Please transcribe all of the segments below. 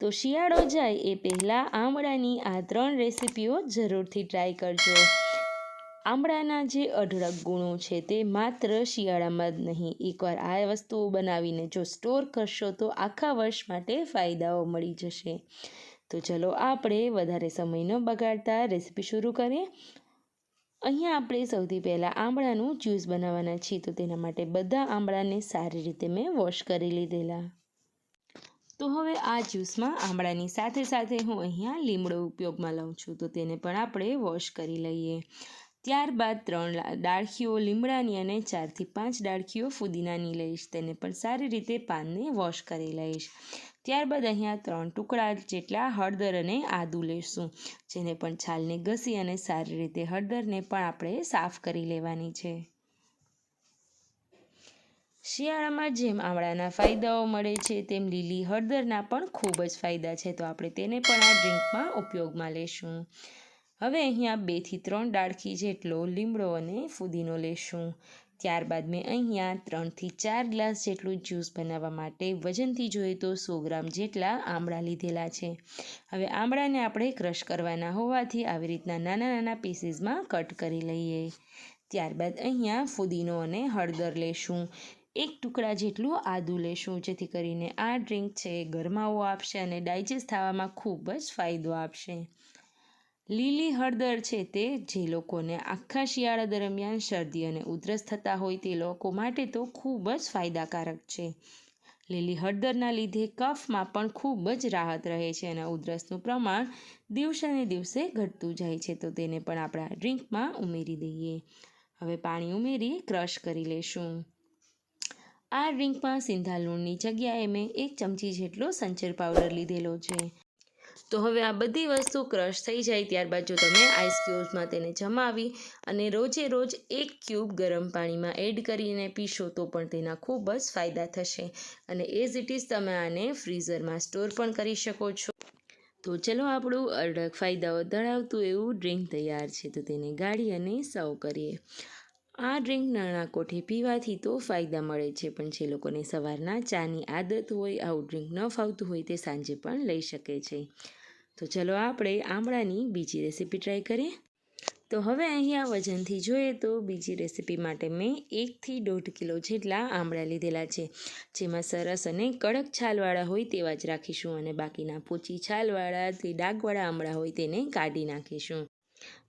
તો શિયાળો જાય એ પહેલાં આમળાની આ ત્રણ રેસીપીઓ જરૂરથી ટ્રાય કરજો. આમળાના જે અઢળક ગુણો છે તે માત્ર શિયાળામાં જ નહીં, એકવાર આ વસ્તુઓ બનાવીને જો સ્ટોર કરશો તો આખા વર્ષ માટે ફાયદાઓ મળી જશે. તો ચલો આપણે વધારે સમય ન બગાડતા રેસીપી શરૂ કરીએ. અહીંયા આપણે સૌથી પહેલાં આમળાનું જ્યુસ બનાવવાના છીએ, તો તેના માટે બધા આમળાને સારી રીતે મેં વોશ કરી લીધેલા. તો હવે આ જ્યુસમાં આમળાની સાથે સાથે હું અહીંયા લીમડો ઉપયોગમાં લઉં છું. તો તેને પણ આપણે વોશ કરી લઈએ. ત્યારબાદ ત્રણ ડાળખીઓ લીમડાની અને ચારથી પાંચ ડાળખીઓ ફુદીનાની લઈશ. તેને પણ સારી રીતે પાનને વોશ કરી લઈશ. ત્યારબાદ અહીંયા ત્રણ ટુકડા જેટલા હળદર અને આદુ લેશું. જેને પણ છાલને ઘસી અને સારી રીતે હળદરને પણ આપણે સાફ કરી લેવાની છે. શિયાળામાં જેમ આમળાના ફાયદાઓ મળે છે, તેમ લીલી હળદરના પણ ખૂબ જ ફાયદા છે. તો આપણે તેને પણ આ ડ્રિંકમાં ઉપયોગમાં લેશું. હવે અહીંયા બેથી ત્રણ ડાળખી જેટલો લીમડો અને ફુદીનો લેશું. ત્યારબાદ મેં અહીંયા ત્રણથી ચાર ગ્લાસ જેટલું જ્યુસ બનાવવા માટે વજનથી જોઈએ તો સો ગ્રામ જેટલા આમળા લીધેલા છે. હવે આમળાને આપણે ક્રશ કરવાના હોવાથી આવી રીતના નાના નાના પીસીસમાં કટ કરી લઈએ. ત્યારબાદ અહીંયા ફુદીનો અને હળદર લેશું. એક ટુકડા જેટલું આદું લેશું, જેથી કરીને આ ડ્રિંક છે ગરમાવો આપશે અને ડાયજેસ્ટ થવામાં ખૂબ જ ફાયદો આપશે. લીલી હળદર છે તે, જે લોકોને આખા શિયાળા દરમિયાન શરદી અને ઉધરસ થતા હોય તે લોકો માટે તો ખૂબ જ ફાયદાકારક છે. લીલી હળદરના લીધે કફમાં પણ ખૂબ જ રાહત રહે છે અને ઉધરસનું પ્રમાણ દિવસે દિવસે ઘટતું જાય છે, તો તેને પણ આપણા ડ્રિંકમાં ઉમેરી દઈએ. હવે પાણી ઉમેરી ક્રશ કરી લેશું. આ ડ્રિંકમાં સિંધા લૂણની જગ્યાએ મેં એક ચમચી જેટલો સંચર પાવડર લીધેલો છે. તો હવે આ બધી વસ્તુ ક્રશ થઈ જાય ત્યારબાદ જો તમે આઈસ ક્યુબ્સમાં તેને જમાવી અને રોજે રોજ એક ક્યુબ ગરમ પાણીમાં એડ કરીને પીશો તો પણ તેના ખૂબ જ ફાયદા થશે અને એઝ ઇટ ઇઝ તમે આને ફ્રીઝરમાં સ્ટોર પણ કરી શકો છો. તો ચલો આપણું અઢળક ફાયદાઓ ધરાવતું એવું ડ્રિંક તૈયાર છે તો તેને ગાળી અને સર્વ કરીએ. આ ડ્રિંક નાણાં કોઠે પીવાથી તો ફાયદા મળે છે, પણ જે લોકોને સવારના ચાની આદત હોય, આવું ડ્રિંક ન ફાવતું હોય તે સાંજે પણ લઈ શકે છે. તો ચલો આપણે આમળાની બીજી રેસીપી ટ્રાય કરીએ. તો હવે અહીંયા વજનથી જોઈએ તો બીજી રેસીપી માટે મેં એકથી દોઢ કિલો જેટલા આમળા લીધેલા છે, જેમાં સરસ અને કડક છાલવાળા હોય તેવા જ રાખીશું અને બાકીના પોચી છાલવાળા તે ડાઘવાળા આમળા હોય તેને કાઢી નાખીશું.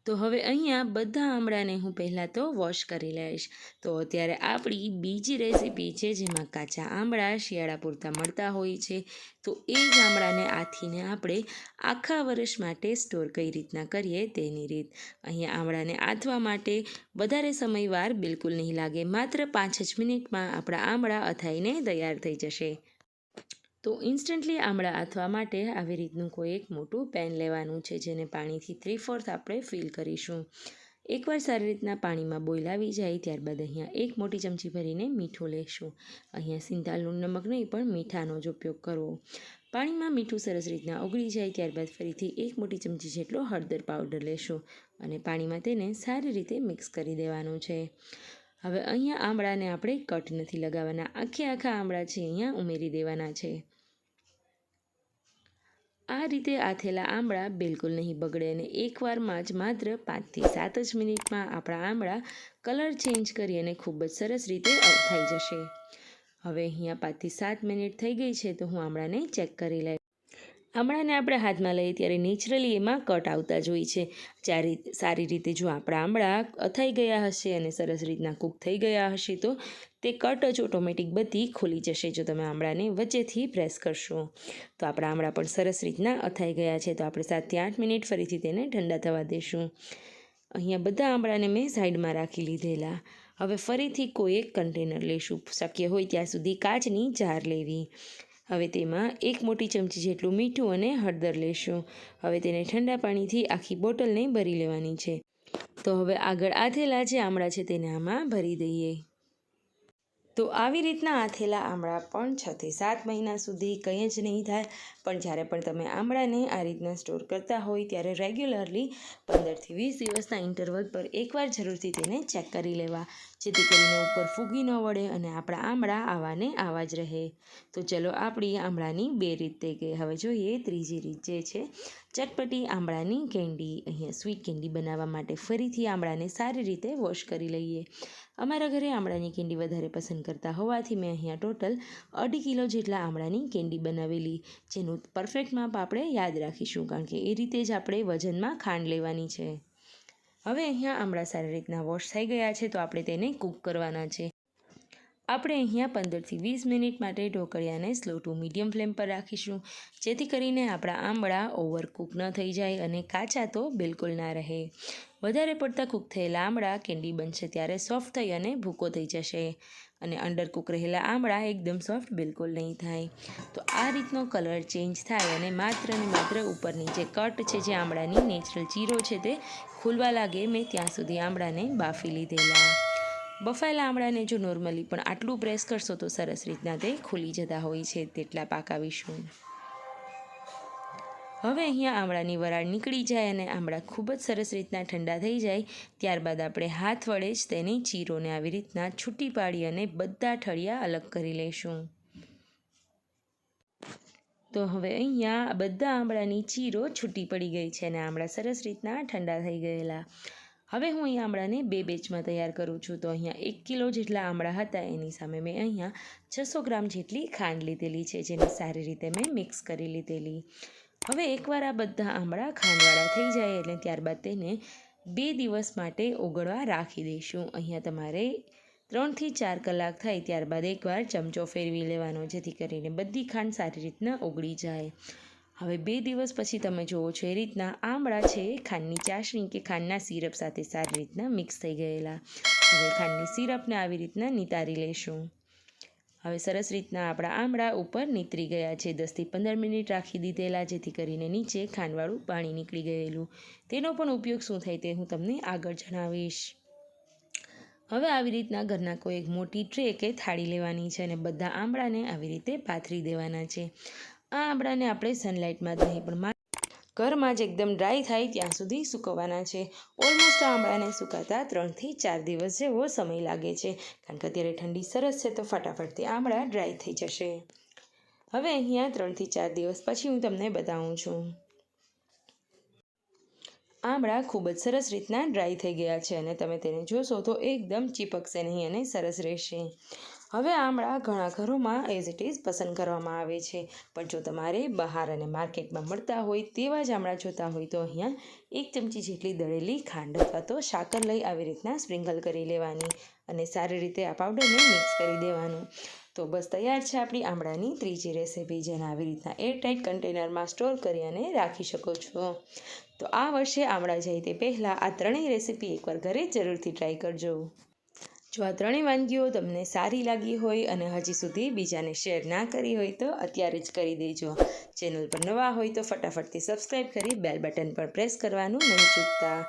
તો હવે અહીંયા બધા આમળાને હું પહેલાં તો વોશ કરી લઈશ. તો અત્યારે આપણી બીજી રેસીપી છે, જેમાં કાચા આમળા શિયાળા પૂરતા મળતા હોય છે. તો એ જ આમળાને આથીને આપણે આખા વર્ષ માટે સ્ટોર કઈ રીતના કરીએ તેની રીત. અહીંયા આમળાને આથવા માટે વધારે સમયવાર બિલકુલ નહીં લાગે, માત્ર પાંચ જ મિનિટમાં આપણા આમળા અથાઈને તૈયાર થઈ જશે. તો ઇન્સ્ટન્ટલી આમળા આથવા માટે આવી રીતનું કોઈ એક મોટું પેન લેવાનું છે, જેને પાણીથી થ્રી ફોર્થ આપણે ફિલ કરીશું. એકવાર સારી રીતના પાણીમાં બોઇલ જાય, ત્યારબાદ અહીંયા એક મોટી ચમચી ભરીને મીઠું લેશું. અહીંયા સિંધા નમક નહીં, પણ મીઠાનો જ ઉપયોગ કરવો. પાણીમાં મીઠું સરસ રીતના ઓગળી જાય, ત્યારબાદ ફરીથી એક મોટી ચમચી જેટલો હળદર પાવડર લેશું અને પાણીમાં તેને સારી રીતે મિક્સ કરી દેવાનું છે. હવે અહીંયા આમળાને આપણે કટ નથી લગાવવાના, આખે આખા આમળા છે, અહીંયા ઉમેરી દેવાના છે. આ રીતે આથેલા આમળા બિલકુલ નહીં બગડે અને એકવારમાં જ માત્ર પાંચથી સાત જ મિનિટમાં આપણા આમળા કલર ચેન્જ કરી અને ખૂબ જ સરસ રીતે થઈ જશે. હવે અહીંયા પાંચથી સાત મિનિટ થઈ ગઈ છે તો હું આમળાને ચેક કરી લઈશ આમળાને આપણે હાથમાં લઈએ ત્યારે નેચરલી એમાં કટ આવતા જ હોય છે. ચારી, સારી રીતે જો આપણા આમળા અથાઈ ગયા હશે અને સરસ રીતના કૂક થઈ ગયા હશે તો તે કટ જ ઓટોમેટિક બધી ખુલી જશે જો તમે આમળાને વચ્ચેથી પ્રેસ કરશો. તો આપણા આમળા પણ સરસ રીતના અથાઈ ગયા છે તો આપણે સાતથી આઠ મિનિટ ફરીથી તેને ઠંડા થવા દઈશું અહીંયા બધા આમળાને મેં સાઈડમાં રાખી લીધેલા. હવે ફરીથી કોઈ એક કન્ટેનર લઈશું શક્ય હોય ત્યાં સુધી કાચની જાર લેવી. હવે તેમાં એક મોટી ચમચી જેટલું મીઠું અને હળદર લેશું. હવે તેને ઠંડા પાણીથી આખી બોટલને ભરી લેવાની છે. તો હવે આગળ આથેલા જે આમળા છે તેને આમાં ભરી દઈએ. તો આવી રીતના આથેલા આમળા પણ છથી સાત મહિના સુધી કંઈ જ નહીં થાય. પણ જ્યારે પણ તમે આમળાને આ રીતના સ્ટોર કરતા હોય ત્યારે રેગ્યુલરલી પંદરથી વીસ દિવસના ઇન્ટરવલ પર એકવાર જરૂરથી તેને ચેક કરી લેવા. જેથી કરીને ઉપર ફૂગી ન વળે અને આપણા આમળા આવાને આવા જ રહે. તો ચલો આપણી આમળાની બે રીત થઈ ગઈ હવે જોઈએ ત્રીજી રીત જે છે. ચટપટી આમળાની કેન્ડી. અહીંયા સ્વીટ કેન્ડી બનાવવા માટે ફરીથી આમળાને સારી રીતે વોશ કરી લઈએ. અમારા ઘરે આમળાની કેન્ડી વધારે પસંદ કરતા હોવાથી મેં અહીંયા ટોટલ અઢી કિલો જેટલા આમળાની કેન્ડી બનાવેલી, જેનું પરફેક્ટ માપ આપણે યાદ રાખીશું, કારણ કે એ રીતે જ આપણે વજનમાં ખાંડ લેવાની છે. હવે અહીંયા આમળા સારી રીતના વોશ થઈ ગયા છે, તો આપણે તેને કૂક કરવાના છે. આપણે અહીંયા પંદરથી વીસ મિનિટ માટે ઢોકળિયાને સ્લો ટુ મીડિયમ ફ્લેમ પર રાખીશું. જેથી કરીને આપણા આંબળા ઓવરકૂક ન થઈ જાય અને કાચા તો બિલકુલ ના રહે. વધારે પડતા કૂક થયેલા આંબળા કેન્ડી બનશે ત્યારે સોફ્ટ થઈ અને ભૂકો થઈ જશે. અને અંડરકુક રહેલા આંબળા એકદમ સોફ્ટ બિલકુલ નહીં થાય. તો આ રીતનો કલર ચેન્જ થાય અને માત્ર ને માત્ર ઉપરની જે કટ છે, જે આંબળાની નેચરલ ચીરો છે તે ખુલવા લાગે. મેં ત્યાં સુધી આંબળાને બાફી લીધેલા. બફાયેલા આમળાને જો નોર્મલી પણ આટલું પ્રેસ કરશો તો સરસ રીતના તે ખુલી જતા હોય છે. તેટલા પાકાવીશું હવે અહીંયા આમળાની વરાળ નીકળી જાય અને આમળા ખૂબ જ સરસ રીતના ઠંડા થઈ જાય. ત્યારબાદ આપણે હાથ વડે જ તેની ચીરોને આવી રીતના છૂટી પાડી અને બધા ઠળિયા અલગ કરી લઈશું. તો હવે અહીંયા બધા આમળાની ચીરો છૂટી પડી ગઈ છે અને આમળા સરસ રીતના ઠંડા થઈ ગયેલા. હવે હું અહીં આમળાને બે બેચમાં તૈયાર કરું છું. તો અહીંયા એક કિલો જેટલા આમળા હતા, એની સામે મેં અહીંયા છસો ગ્રામ જેટલી ખાંડ લીધેલી છે, જેને સારી રીતે મેં મિક્સ કરી લીધેલી. હવે એકવાર આ બધા આમળા ખાંડવાળા થઈ જાય એટલે ત્યારબાદ તેને બે દિવસ માટે ઓગળવા રાખી દઈશું. અહીંયા તમારે ત્રણથી ચાર કલાક થાય ત્યારબાદ એકવાર ચમચો ફેરવી લેવાનો, જેથી કરીને બધી ખાંડ સારી રીતના ઓગળી જાય. હવે બે દિવસ પછી તમે જુઓ છો, એ રીતના આમળા છે ખાંડની ચાસણી કે ખાંડના સિરપ સાથે સારી રીતના મિક્સ થઈ ગયેલા. હવે ખાંડની સિરપને આવી રીતના નિતારી લેશું. હવે સરસ રીતના આપણા આમળા ઉપર નીતરી ગયા છે. દસથી પંદર મિનિટ રાખી દીધેલા, જેથી કરીને નીચે ખાંડવાળું પાણી નીકળી ગયેલું. તેનો પણ ઉપયોગ શું થાય તે હું તમને આગળ જણાવીશ. હવે આવી રીતના ઘરના કોઈ એક મોટી ટ્રે કે થાળી લેવાની છે અને બધા આમળાને આવી રીતે પાથરી દેવાના છે. આ આમળાને આપણે સનલાઇટમાં નહીં પણ ઘરમાં જ એકદમ ડ્રાય થાય ત્યાં સુધી સૂકવવાના છે. ઓલમોસ્ટ આ આમળાને સુકાતા ત્રણથી ચાર દિવસ જેવો સમય લાગે છે. કારણ કે અત્યારે ઠંડી સરસ છે તો ફટાફટથી આમળા ડ્રાય થઈ જશે. હવે અહીંયા ત્રણથી ચાર દિવસ પછી હું તમને બતાવું છું. આમળા ખૂબ જ સરસ રીતના ડ્રાય થઈ ગયા છે અને તમે તેને જોશો તો એકદમ ચીપકશે નહીં અને સરસ રહેશે. હવે આમળા ઘણા ઘરોમાં એઝ ઇટ ઇઝ પસંદ કરવામાં આવે છે. પણ જો તમારે બહાર અને માર્કેટમાં મળતા હોય તેવા જ આમળા જોતા હોય તો અહીંયા એક ચમચી જેટલી દળેલી ખાંડ અથવા તો સાકર લઈ આવી રીતના સ્પ્રિંકલ કરી લેવાની અને સારી રીતે આ પાવડરને મિક્સ કરી દેવાનું. તો બસ તૈયાર છે આપણી આમળાની ત્રીજી રેસીપી જેને આવી રીતના એરટાઇટ કન્ટેનરમાં સ્ટોર કરી અને રાખી શકો છો. તો આ વર્ષે આમળા જાય તે પહેલાં આ ત્રણેય રેસીપી એકવાર ઘરે જરૂરથી ટ્રાય કરજો. જો આ ત્રણેય વાનગીઓ તમને સારી લાગી હોય અને હજી સુધી બીજાને શેર ના કરી હોય તો અત્યારે જ કરી દેજો. ચેનલ પર નવા હોય તો ફટાફટથી સબસ્ક્રાઈબ કરી બેલ બટન પર પ્રેસ કરવાનું નહીં ચૂકતા